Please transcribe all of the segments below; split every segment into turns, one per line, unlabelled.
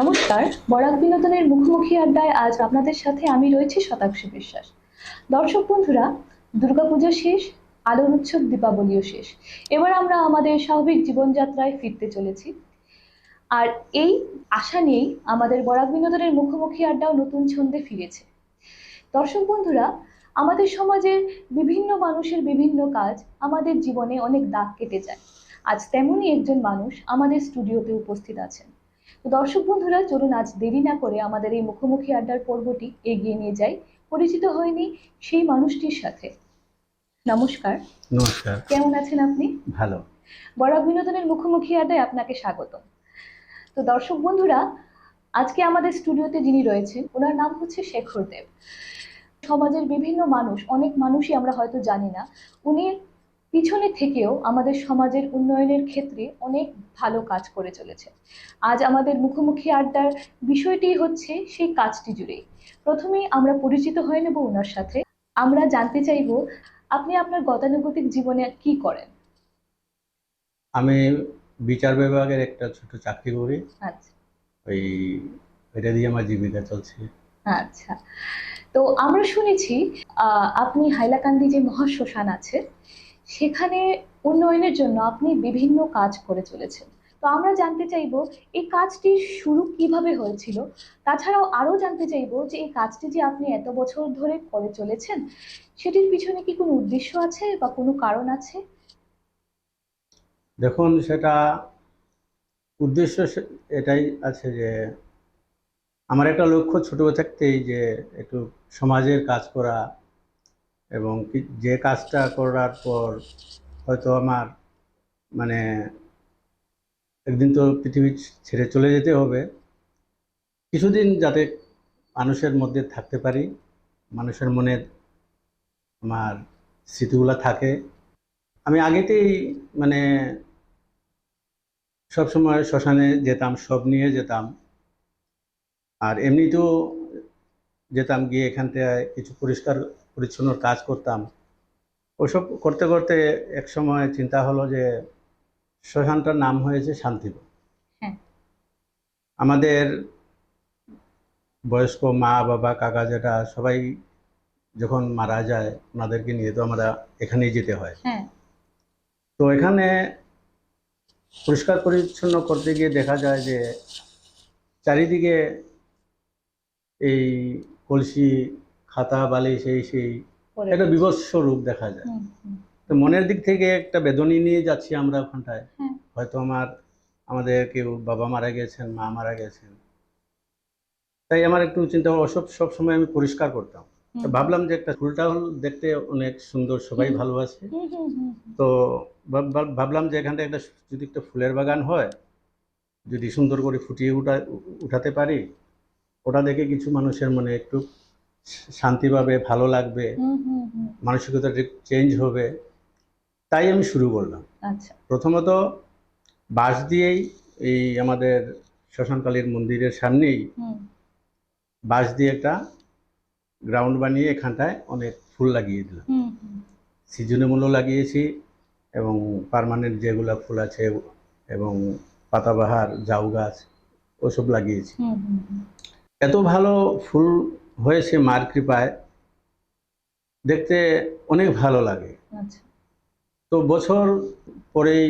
নমস্কার, বরাক বিনোদনের মুখোমুখি আড্ডায় আজ আপনাদের সাথে আমি রয়েছি শতাংশী বিশ্বাস। দর্শক বন্ধুরা, দুর্গাপূজা শেষ, আলোর উৎসব দীপাবলিও শেষ। এবার আমরা আমাদের স্বাভাবিক জীবনযাত্রায় ফিরতে চলেছি। আর এই আশা নিয়েই আমাদের বরাক বিনোদনের মুখোমুখি আড্ডাও নতুন ছন্দে ফিরেছে। দর্শক বন্ধুরা, আমাদের সমাজের বিভিন্ন মানুষের বিভিন্ন কাজ আমাদের জীবনে অনেক দাগ কেটে যায়। আজ তেমনই একজন মানুষ আমাদের স্টুডিওতে উপস্থিত আছেন। তো দর্শক বন্ধুরা চলুন আজ দেরি না করে আমাদের এই মুখোমুখি আড্ডার পর্বটি এগিয়ে নিয়ে যাই। পরিচিত হয়নি সেই মানুষটির সাথে। নমস্কার।
নমস্কার।
কেমন আছেন আপনি?
ভালো।
বরাক বিনোদনের মুখোমুখি আড্ডায় আপনাকে স্বাগত তো দর্শক বন্ধুরা আজকে আমাদের স্টুডিওতে যিনি রয়েছেন ওনার নাম হচ্ছে শেখর দেব। সমাজের বিভিন্ন মানুষ অনেক মানুষই আমরা হয়তো জানি না উনি পিছনে থেকেও আমাদের সমাজের উন্নয়নের ক্ষেত্রে অনেক ভালো কাজ করে চলেছে। আজ আমাদের মুখোমুখি আড্ডার বিষয়টি হচ্ছে সেই কাজটি জুড়েই প্রথমেই আমরা পরিচিত হয়ে নেব ওনার সাথে। আমরা জানতে চাইব আপনি আপনার গতানুগতিক জীবনে কি করেন?
আমি বিচার বিভাগের একটা ছোট চাকরি করি।
আচ্ছা।
ওই এটা দিয়ে আমার জীবিকা চলছে।
আচ্ছা। তো আমরা শুনেছি আহ, আপনি হাইলাকান্দি যে মহাশ্মশান আছে সেখানে উন্নয়নের জন্য আপনি বিভিন্ন কাজ করে চলেছেন। তো আমরা জানতে চাইব, এই কাজটি শুরু কীভাবে হয়েছিল? তাছাড়াও আরও জানতে চাইব যে এই কাজটি যে আপনি এত বছর ধরে করে চলেছেন, সেটির পিছনে কি কোনো উদ্দেশ্য আছে বা কোনো কারণ আছে?
দেখুন, সেটা উদ্দেশ্য এটাই আছে যে আমার একটা লক্ষ্য ছোট থাকতেই যে একটু সমাজের কাজ করা এবং যে কাজটা করার পর হয়তো আমার মানে একদিন তো পৃথিবী ছেড়ে চলে যেতে হবে। কিছুদিন যাতে মানুষের মধ্যে থাকতে পারি, মানুষের মনে আমার স্মৃতিগুলো থাকে। আমি আগেতেই মানে সব সময় শ্মশানে যেতাম, সব নিয়ে যেতাম। আর এমনিতেও যেতাম গিয়ে এখান থেকে কিছু পরিষ্কার পরিচ্ছন্ন কাজ করতাম। ওসব করতে করতে এক সময় চিন্তা হলো যে শ্মশানটার নাম হয়েছে শান্তিপুর
হ্যাঁ।
আমাদের বয়স্ক মা বাবা কাকা যেটা সবাই যখন মারা যায় ওনাদেরকে নিয়ে তো আমরা এখানেই যেতে হয়।
হ্যাঁ।
তো এখানে পরিষ্কার পরিচ্ছন্ন করতে গিয়ে দেখা যায় যে চারিদিকে এই কলসি খাতা বালি সেই সেই একটা বিভৎস রূপ দেখা যায়। তো মনের দিক থেকে একটা বেদনী নিয়ে যাচ্ছি আমরা ওখানটায়।
হ্যাঁ।
হয়তো আমার আমাদের কেউ বাবা মারা গেছেন মা মারা গেছেন। তাই আমার একটু চিন্তা ওসব সব সময় আমি পরিষ্কার করতাম। ভাবলাম যে একটা ফুলটা হল দেখতে অনেক সুন্দর সবাই। ভালোবাসে। তো ভাব- ভাব- ভাবলাম যে এখানটা একটা যদি একটা ফুলের বাগান হয় যদি সুন্দর করে ফুটিয়ে উঠা উঠাতে পারি ওটা দেখে কিছু মানুষের মনে একটু শান্তি পাবে ভালো লাগবে। মানসিকতা চেঞ্জ হবে তাই আমি শুরু করলাম।
আচ্ছা।
প্রথমত বাঁশ দিয়েই এই আমাদের শ্মশানকালীর মন্দিরের সামনেই বাঁশ দিয়ে একটা গ্রাউন্ড বানিয়ে এখানটায় অনেক ফুল লাগিয়ে দিলাম। সিজনেবলও লাগিয়েছি এবং পারমানেন্ট যেগুলো ফুল আছে এবং পাতাবাহার জাউ গাছ ওসব লাগিয়েছি। এত ভালো ফুল হয়েছে মার কৃপায় দেখতে অনেক ভালো লাগে।
আচ্ছা।
তো বছর পরেই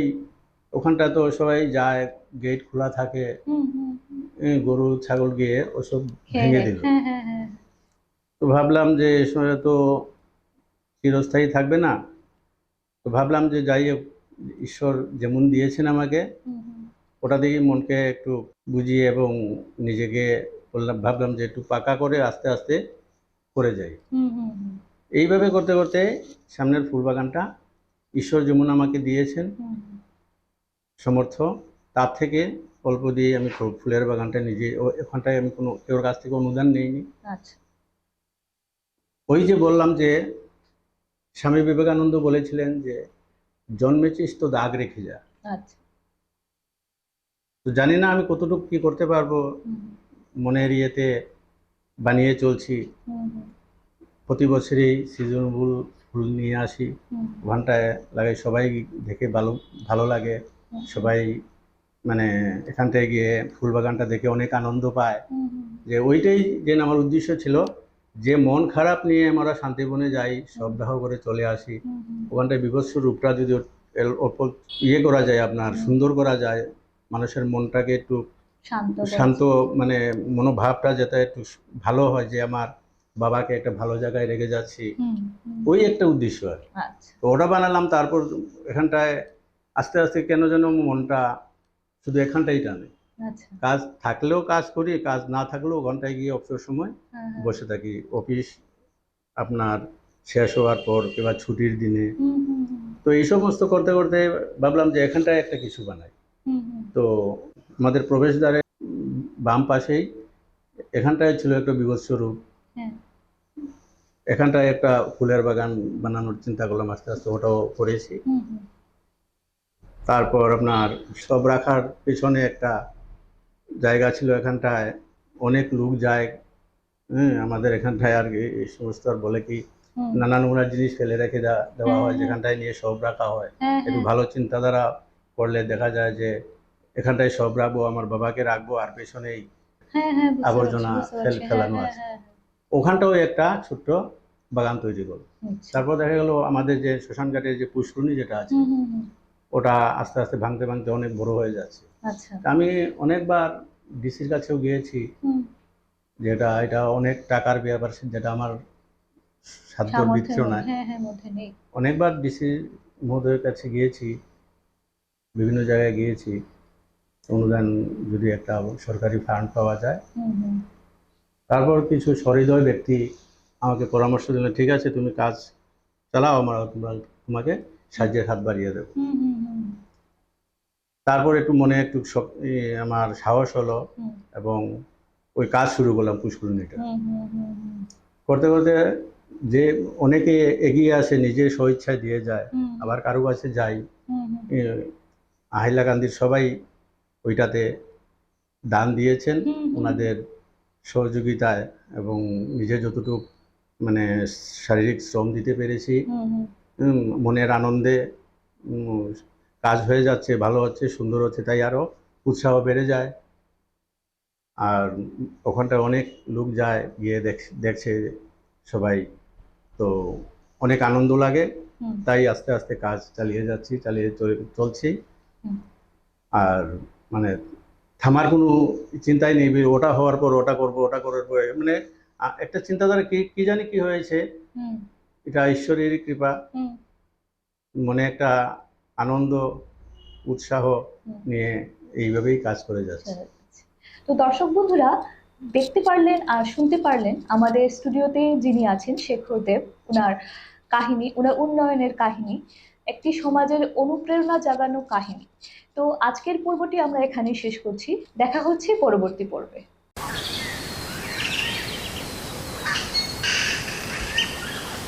ওখানটা তো সবাই যায় গেট খোলা থাকে গরু ছাগল গিয়ে ওসব ভেঙে দিল।
হ্যাঁ হ্যাঁ হ্যাঁ।
তো ভাবলাম যে এ সময় তো চিরস্থায়ী থাকবে না। তো ভাবলাম যে যাই ঈশ্বর যেমন দিয়েছেন আমাকে ওটা দিয়েই মনকে একটু বুঝিয়ে এবং নিজেকে বললাম ভাবলাম যে একটু পাকা করে আস্তে আস্তে করে যাই। এইভাবে করতে করতে সামনের ফুল বাগানটা ঈশ্বর যেমন আমাকে দিয়েছেন। সমর্থ। তার থেকে অল্প দিয়ে আমি ফুলের বাগানটা নিজে ওখানটায় আমি কোনো কেউর কাছ থেকে অনুদান নিইনি।
আচ্ছা।
ওই যে বললাম যে স্বামী বিবেকানন্দ বলেছিলেন যে জন্মেছিস তো দাগ রেখে যা।
আচ্ছা।
তো জানি না আমি কতটুকু কি করতে পারব। মনের ইয়েতে বানিয়ে চলছি। প্রতি বছরই সিজনেবল ফুল নিয়ে আসি। ওখানটায় লাগে সবাই দেখে ভালো ভালো লাগে। সবাই মানে এখান থেকে গিয়ে ফুল বাগানটা দেখে অনেক আনন্দ পায়। যে ওইটাই যে আমার উদ্দেশ্য ছিল। যে মন খারাপ নিয়ে আমরা শান্তিবনে যাই সপ্তাহ করে চলে আসি। ওখানটায় বিভৎস রূপটা যদি অল্প ইয়ে করা যায় আপনার সুন্দর করা যায় মানুষের মনটাকে একটু
শান্ত
শান্ত মানে মনোভাবটা যাতে একটু ভালো হয় যে আমার বাবাকে একটা ভালো জায়গায় রেখে যাচ্ছি। ওই একটা উদ্দেশ্য আর
আচ্ছা।
তো ওটা বানালাম তারপর এখানটায় আস্তে আস্তে কেন যেন মনটা শুধু এখানটাই টানে।
আচ্ছা।
কাজ থাকলেও কাজ করি কাজ না থাকলেও ঘন্টায় গিয়ে অবসর সময়
হ্যাঁ, হ্যাঁ।
বসে থাকি। অফিস আপনার শেষ হওয়ার পর কিংবা ছুটির দিনে। তো এই সমস্ত করতে করতে ভাবলাম যে এখানটায় একটা কিছু বানাই। তো আমাদের প্রবেশদ্বারে উম, বাম পাশেই এখানটায় ছিল একটা বিভৎস রূপ।
হ্যাঁ।
এখানটায় একটা ফুলের বাগান বানানোর চিন্তা করলাম আস্তে আস্তে ওটাও করেছি। তারপর আপনার সব রাখার পেছনে একটা জায়গা ছিল এখানটায়। অনেক লোক যায় হ্যাঁ আমাদের এখানটায় আর কি এই সমস্ত আর বলে কি নানা নোংরা জিনিস ফেলে রেখে দেওয়া দেওয়া হয়
হ্যাঁ,
যেখানটায় নিয়ে সব রাখা হয়।
হ্যাঁ,
একটু
হ্যাঁ,
ভালো চিন্তাধারা করলে দেখা যায় যে এখানটায় সব রাখব আমার বাবাকে রাখব আর পেছনেই
হ্যাঁ, হ্যাঁ,
আবর্জনা
পারছি।
ফেলানো
হ্যাঁ,
আছে।
হ্যাঁ,
ওখানটাও একটা ছোট্ট বাগান তৈরি করব।
হ্যাঁ, আচ্ছা।
তারপর দেখা গেল আমাদের যে শ্মশানঘাটের যে পুষ্করণী যেটা আছে ওটা আস্তে আস্তে ভাঙতে ভাঙতে অনেক বড় হয়ে যাচ্ছে।
আচ্ছা।
আমি অনেকবার ডিসির কাছেও গিয়েছি যেটা এটা অনেক টাকার ব্যাপার যেটা আমার
সাধ্য
বৃত্ত নয়
হ্যাঁ হ্যাঁ
অনেকবার ডিসি মহোদয়ের কাছে গিয়েছি বিভিন্ন জায়গায় গিয়েছি অনুদান যদি একটা সরকারি ফান্ড পাওয়া যায়। তারপর কিছু সহৃদয় ব্যক্তি আমাকে পরামর্শ দিল ঠিক আছে তুমি কাজ চালাও আমরা তোমরা তোমাকে সাহায্যের হাত বাড়িয়ে দেবো। তারপর একটু মনে একটু আমার সাহস হলো এবং ওই কাজ শুরু করলাম পুষ্করণীটা করতে করতে যে অনেকে এগিয়ে আসে নিজের স্বইচ্ছায় দিয়ে যায় আবার কারও কাছে যাই আহিলা গান্ধীর সবাই ওইটাতে দান দিয়েছেন। ওনাদের সহযোগিতায় এবং নিজে যতটুকু মানে শারীরিক শ্রম দিতে পেরেছি। মনের আনন্দে কাজ হয়ে যাচ্ছে ভালো হচ্ছে সুন্দর হচ্ছে তাই আরও উৎসাহ বেড়ে যায়। আর ওখানটায় অনেক লোক যায় গিয়ে দেখ দেখছে সবাই। তো অনেক আনন্দ লাগে। তাই আস্তে আস্তে কাজ চালিয়ে যাচ্ছি চালিয়ে চল- চলছি। আর মানে থামার কোনো চিন্তাই নেই ওটা হওয়ার পর ওটা করব ওটা করার পরে মানে একটা চিন্তাধারা কি কি জানি কি হয়েছে। এটা ঈশ্বরেরই কৃপা। মনে একটা আনন্দ উৎসাহ নিয়ে এইভাবেই কাজ করে যাচ্ছে।
যাচ্ছে। তো দর্শক বন্ধুরা দেখতে পারলেন আর শুনতে পারলেন আমাদের স্টুডিওতে যিনি আছেন শেখর দেব ওনার কাহিনী ওনার উন্নয়নের কাহিনী। একটি সমাজের অনুপ্রেরণা জাগানো কাহিনী। তো আজকের পর্বটি আমরা এখানেই শেষ করছি। দেখা হচ্ছে পরবর্তী পর্বে।